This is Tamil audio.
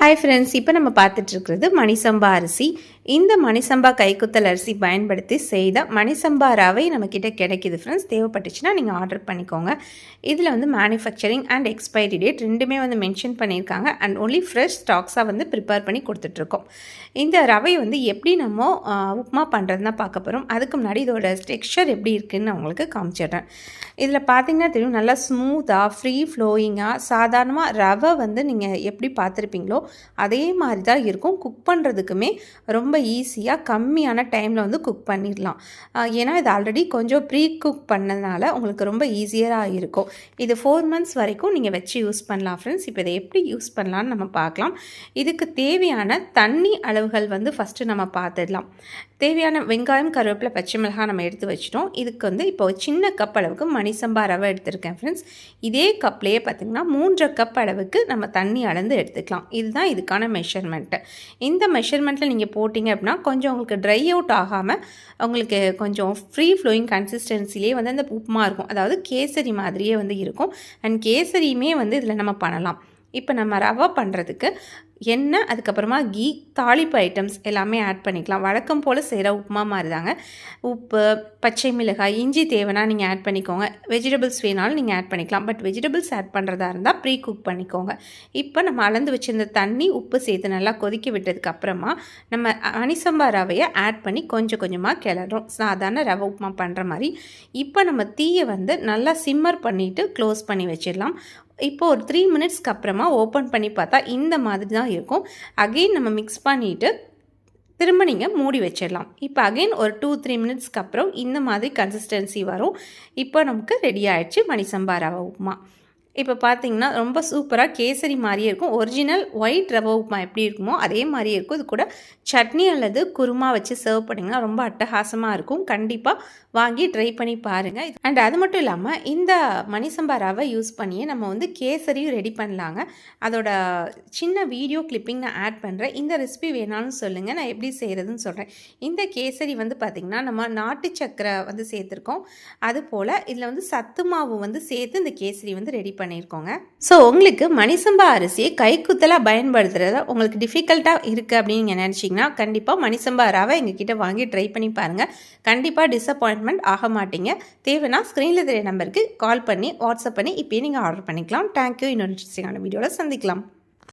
ஹாய் ஃப்ரெண்ட்ஸ் இப்போ நம்ம பார்த்துட்டு இருக்கிறது மணிசம்பா அரிசி. இந்த மணிசம்பா கைக்குத்தல் அரிசி பயன்படுத்தி செய்த மணிசம்பா ரவை நம்மக்கிட்ட கிடைக்கிது ஃப்ரெண்ட்ஸ் தேவைப்பட்டுச்சுன்னா நீங்கள் ஆர்டர் பண்ணிக்கோங்க. இதில் வந்து மேனுஃபேக்சரிங் அண்ட் எக்ஸ்பைரி டேட் ரெண்டுமே வந்து மென்ஷன் பண்ணியிருக்காங்க. அண்ட் ஒன்லி ஃப்ரெஷ் ஸ்டாக்ஸாக வந்து ப்ரிப்பேர் பண்ணி கொடுத்துட்ருக்கோம். இந்த ரவை வந்து எப்படி நம்ம ஆ, உப்புமா பண்ணுறதுனா பார்க்க போகிறோம் அதுக்கு முன்னாடி இதோட டெக்ஸ்சர் எப்படி இருக்குதுன்னு நான் உங்களுக்கு காமிச்சிடுறேன். இதில் பார்த்தீங்கன்னா தெரியும் நல்லா ஸ்மூத்தாக ஃப்ரீ ஃப்ளோயிங்காக சாதாரணமாக ரவை வந்து நீங்கள் எப்படி பார்த்துருப்பீங்களோ அதே மாதிரி தான் இருக்கும். குக் பண்ணுறதுக்குமே ரொம்ப ஈஸியாக கம்மியான டைமில் வந்து குக் பண்ணிடலாம். ஏன்னா இது ஆல்ரெடி கொஞ்சம் ப்ரீ குக் பண்ணதுனால உங்களுக்கு ரொம்ப ஈஸியராக இருக்கும். இது ஃபோர் மந்த்ஸ் வரைக்கும் நீங்கள் வச்சு யூஸ் பண்ணலாம் ஃப்ரெண்ட்ஸ் இப்போ இதை எப்படி யூஸ் பண்ணலான்னு நம்ம பார்க்கலாம். இதுக்கு தேவையான தண்ணி அளவுகள் வந்து ஃபஸ்ட்டு நம்ம பார்த்துடலாம். தேவையான வெங்காயம் கருவேப்பிலை பச்சை மிளகாய் நம்ம எடுத்து வச்சிட்டோம். இதுக்கு வந்து இப்போ சின்ன கப் அளவுக்கு மணிசம்பா ரவை எடுத்திருக்கேன் ஃப்ரெண்ட்ஸ் இதே கப்லேயே பார்த்திங்கன்னா மூன்றரை கப் அளவுக்கு நம்ம தண்ணி அளந்து எடுத்துக்கலாம். இதுதான் இதுக்கான மெஷர்மெண்ட்டு இந்த மெஷர்மெண்ட்டில் நீங்கள் போட்டிங்க அப்படின்னா கொஞ்சம் உங்களுக்கு ட்ரை அவுட் ஆகாமல் உங்களுக்கு கொஞ்சம் ஃப்ரீ ஃப்ளோயிங் கன்சிஸ்டன்சிலே வந்து அந்த உப்புமா இருக்கும். அதாவது கேசரி மாதிரியே வந்து இருக்கும். அண்ட் கேசரியுமே வந்து இதில் நம்ம பண்ணலாம். இப்போ நம்ம ரவை பண்ணுறதுக்கு எண்ணெய் அதுக்கப்புறமா கீ தாளிப்பு ஐட்டம்ஸ் எல்லாமே ஆட் பண்ணிக்கலாம். வழக்கம் போல் செய்கிற உப்புமா மாதிரி தாங்க உப்பு பச்சை மிளகாய் இஞ்சி தேவைன்னா நீங்கள் ஆட் பண்ணிக்கோங்க. வெஜிடபிள்ஸ் வேணாலும் நீங்கள் ஆட் பண்ணிக்கலாம். பட் வெஜிடபிள்ஸ் ஆட் பண்ணுறதா இருந்தால் ப்ரீ குக் பண்ணிக்கோங்க. இப்போ நம்ம அளந்து வச்சிருந்த தண்ணி உப்பு சேர்த்து நல்லா கொதிக்க விட்டதுக்கு அப்புறமா நம்ம அனிசம்பா ரவையை ஆட் பண்ணி கொஞ்சம் கொஞ்சமாக கிளறோம் சாதாரண ரவை உப்புமா பண்ணுற மாதிரி. இப்போ நம்ம தீயை வந்து நல்லா சிம்மர் பண்ணிவிட்டு க்ளோஸ் பண்ணி வச்சிடலாம். இப்போ ஒரு த்ரீ மினிட்ஸ்க்கு அப்புறமா ஓப்பன் பண்ணி பார்த்தா இந்த மாதிரி தான் இருக்கும். அகெயின் நம்ம மிக்ஸ் பண்ணிவிட்டு திரும்ப நீங்கள் மூடி வச்சிடலாம். இப்போ அகைன் ஒரு டூ த்ரீ மினிட்ஸ்க்கு அப்புறம் இந்த மாதிரி கன்சிஸ்டன்சி வரும். இப்போ நமக்கு ரெடி ஆயிடுச்சு மணிசம்பா ரவை உப்புமா இப்போ பார்த்தீங்கன்னா ரொம்ப சூப்பராக கேசரி மாதிரியே இருக்கும். ஒரிஜினல் ஒயிட் ரவை உப்புமா எப்படி இருக்குமோ அதே மாதிரியே இருக்கும். இது கூட சட்னி அல்லது குருமா வச்சு சர்வ் பண்ணிங்கன்னா ரொம்ப அட்டகாசமாக இருக்கும். கண்டிப்பாக வாங்கி ட்ரை பண்ணி பாருங்கள் அண்ட் அது மட்டும் இல்லாமல் இந்த மணிசம்பா ரவை யூஸ் பண்ணியே நம்ம வந்து கேசரியும் ரெடி பண்ணலாங்க. அதோட சின்ன வீடியோ கிளிப்பிங் நான் ஆட் பண்ணுறேன் இந்த ரெசிபி வேணாலும் சொல்லுங்கள் நான் எப்படி செய்கிறதுன்னு சொல்கிறேன் இந்த கேசரி வந்து பார்த்திங்கன்னா நம்ம நாட்டு சக்கரை வந்து சேர்த்துருக்கோம். அது போல் இதில் வந்து சத்து மாவு வந்து சேர்த்து இந்த கேசரி வந்து ரெடி பண்ணியிருக்கோங்க. ஸோ உங்களுக்கு மணிசம்பா அரிசியை கைக்குத்தலாக பயன்படுத்துகிறத உங்களுக்கு டிஃபிகல்ட்டாக இருக்குது அப்படின்னு நீங்கள் நினச்சிங்கன்னா கண்டிப்பாக மணிசம்பா ரவை எங்ககிட்ட வாங்கி ட்ரை பண்ணி பாருங்கள் கண்டிப்பாக டிஸப்பாயின்ட்மெண்ட் ஆக மாட்டீங்க. தேவைன்னா ஸ்க்ரீனில் தெரிய நம்பருக்கு கால் பண்ணி வாட்ஸ்அப் பண்ணி இப்போயே நீங்கள் ஆர்டர் பண்ணிக்கலாம். தேங்க்யூ இன்னொரு இன்ட்ரெஸ்டிங்கான வீடியோவில் சந்திக்கலாம்.